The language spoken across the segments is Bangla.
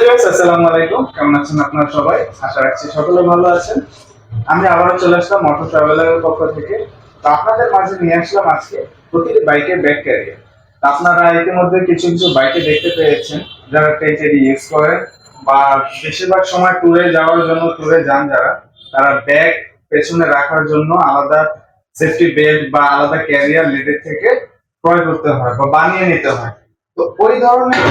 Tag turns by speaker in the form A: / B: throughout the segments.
A: ভিউয়ার্স আসসালামু আলাইকুম। কেমন আছেন আপনারা সবাই? আশা রাখছি সকলে ভালো আছেন। আমি চলে আসলাম মোটর ট্রাভেলারের পক্ষ থেকে। তো আপনাদের মাঝে নিয়ে আসলাম আজকে প্রতিটি বাইকের ব্যাক ক্যারিয়ার আপনারা ইতিমধ্যে কিছু কিছু বাইকে দেখতে পেয়েছেন। যারা ইউজ করেন বা বেশিরভাগ সময় ট্যুরে যাওয়ার জন্য ট্যুরে যান যারা, তারা ব্যাগ পেছনে রাখার জন্য আলাদা সেফটি বেল্ট বা আলাদা ক্যারিয়ার লেদের থেকে ক্রয় করতে হয় বা বানিয়ে নিতে হয়। তো ওই ধরনের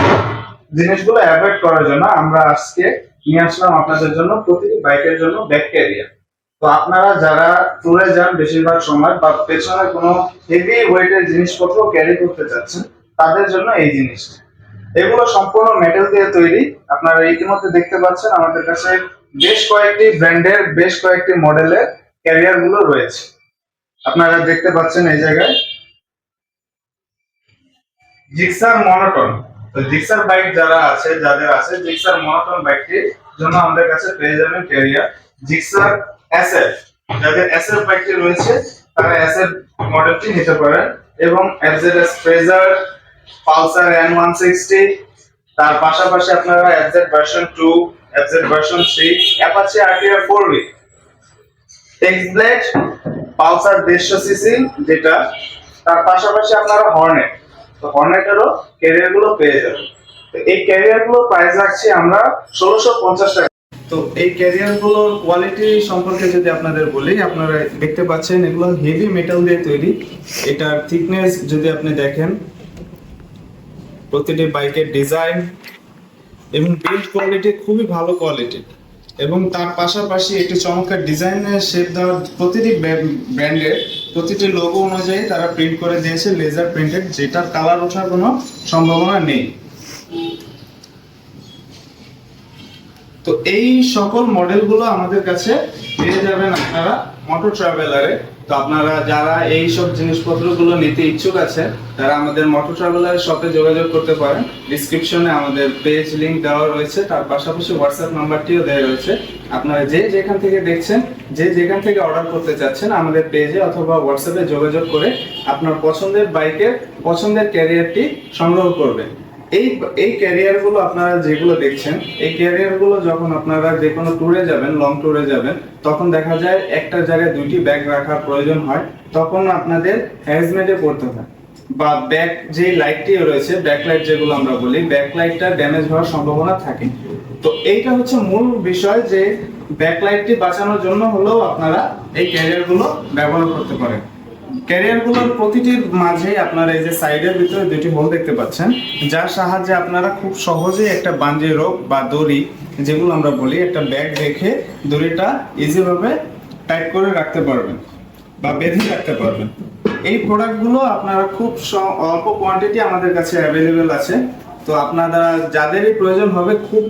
A: জিনিসগুলো অ্যাভয়েড করার জন্য আমরা আজকে নিয়ে আসলাম আপনাদের জন্য প্রতিটি বাইকের জন্য ব্যাক ক্যারিয়ার তো আপনারা যারা ট্যুরে যান বেশিরভাগ সময় বা পেছনে কোনো হেভি ওয়েটের জিনিসপত্র ক্যারি করতে চাচ্ছেন তাদের জন্য এই জিনিসটা। এগুলো সম্পূর্ণ মেটাল দিয়ে তৈরি। আপনারা ইতিমধ্যে দেখতে পাচ্ছেন আমাদের কাছে বেশ কয়েকটি ব্র্যান্ডের, বেশ কয়েকটি মডেলের ক্যারিয়ারগুলো রয়েছে। আপনারা দেখতে পাচ্ছেন এই জায়গায়। Gixxer monotone. তো জিক্সার বাইক যারা আছে, যাদের আছে জিক্সার মনোটন বাইকটির জন্য আমাদের কাছে পেয়ে যাবেন ক্যারিয়ার জিক্সার এসএফ যাদের এসএফ বাইকটি রয়েছে, তারা এসএফ মডেলটি নিতে পারেন এবং FZS Fazer Pulsar N one sixty তার পাশাপাশি আপনারা FZ version two FZ version three Apache RTR four B X blade Pulsar দেড়শো সিসি যেটা, তার পাশাপাশি আপনারা হর্নেট তো হর্নেটেরও ক্যারিয়ারগুলো পেয়ে যাবে। তো এই ক্যারিয়ারগুলোর প্রাইস রাখছি আমরা ষোলোশো পঞ্চাশ টাকা। তো এই ক্যারিয়ারগুলোর কোয়ালিটি সম্পর্কে যদি আপনাদের বলি, আপনারা দেখতে পাচ্ছেন এগুলো হেভি মেটাল দিয়ে তৈরি। এটার থিকনেস যদি আপনি দেখেন, প্রতিটি বাইকের ডিজাইন এবং বিল্ড কোয়ালিটি খুবই ভালো কোয়ালিটি এবং তার পাশাপাশি একটি চমৎকার ডিজাইনের শেপ দেওয়ার প্রতিটি ব্র্যান্ডের প্রতিটি লোগো অনুযায়ী তারা প্রিন্ট করে দিয়েছে লেজার প্রিন্টেড যেটার কালার ওঠার কোনো সম্ভাবনা নেই। তো এই সকল মডেলগুলো আমাদের কাছে পেয়ে যাবেন আপনারা মোটর ট্রাভেলারে তো আপনারা যারা এই সব জিনিসপত্রগুলো নিতে ইচ্ছুক আছে তারা আমাদের মোটর ট্রাভেলারের শপে যোগাযোগ করতে পারেন। ডিসক্রিপশনে আমাদের পেজ লিংক দেওয়া রয়েছে, তার পাশাপাশি হোয়াটসঅ্যাপ নাম্বারটিও দেওয়া রয়েছে। আপনারা যে যেখান থেকে দেখছেন, যে যেখান থেকে অর্ডার করতে চাচ্ছেন, আমাদের পেজে অথবা হোয়াটসঅ্যাপে যোগাযোগ করে আপনার পছন্দের বাইকের পছন্দের ক্যারিয়ারটি সংগ্রহ করবেন। এই এই ক্যারিয়ারগুলো আপনারা যেগুলো দেখছেন, এই ক্যারিয়ারগুলো যখন আপনারা যে কোনো ট্যুরে যাবেন লং ট্যুরে যাবেন, তখন দেখা যায় একটা জায়গায় দুইটি ব্যাগ রাখার প্রয়োজন হয়, তখন আপনাদের হ্যাজমেটে পড়তে হয়। বা ব্যাক যে লাইটটি রয়েছে ব্যাক লাইট যেগুলো আমরা বলি ব্যাক লাইটটা ড্যামেজ হওয়ার সম্ভাবনা থাকে। তো এইটা হচ্ছে মূল বিষয় যে ব্যাক লাইটটি বাঁচানোর জন্য হলেও আপনারা এই ক্যারিয়ারগুলো ব্যবহার করতে পারেন। ক্যারিয়ারগুলোর প্রতিটির মাঝে আপনারা এই যে সাইডের ভিতরে দুটি হোল দেখতে পাচ্ছেন, যার সাহায্যে আপনারা খুব সহজেই একটা বাঞ্জি রোগ বা দড়ি, যেগুলো আমরা বলি, একটা ব্যাগ রেখে দড়িটা ইজিভাবে টাইট করে রাখতে পারবেন বা বেঁধে রাখতে পারবেন। এই প্রোডাক্টগুলো আপনারা খুব অল্প কোয়ান্টিটি আমাদের কাছে অ্যাভেলেবেল আছে। তো আপনারা যাদেরই প্রয়োজন হবে, খুব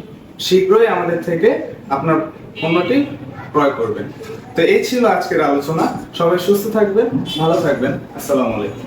A: শীঘ্রই আমাদের থেকে আপনার পণ্যটি ক্রয় করবেন। তো এই ছিল আজকের আলোচনা। সবাই সুস্থ থাকবেন ভালো থাকবেন। আসসালামু আলাইকুম।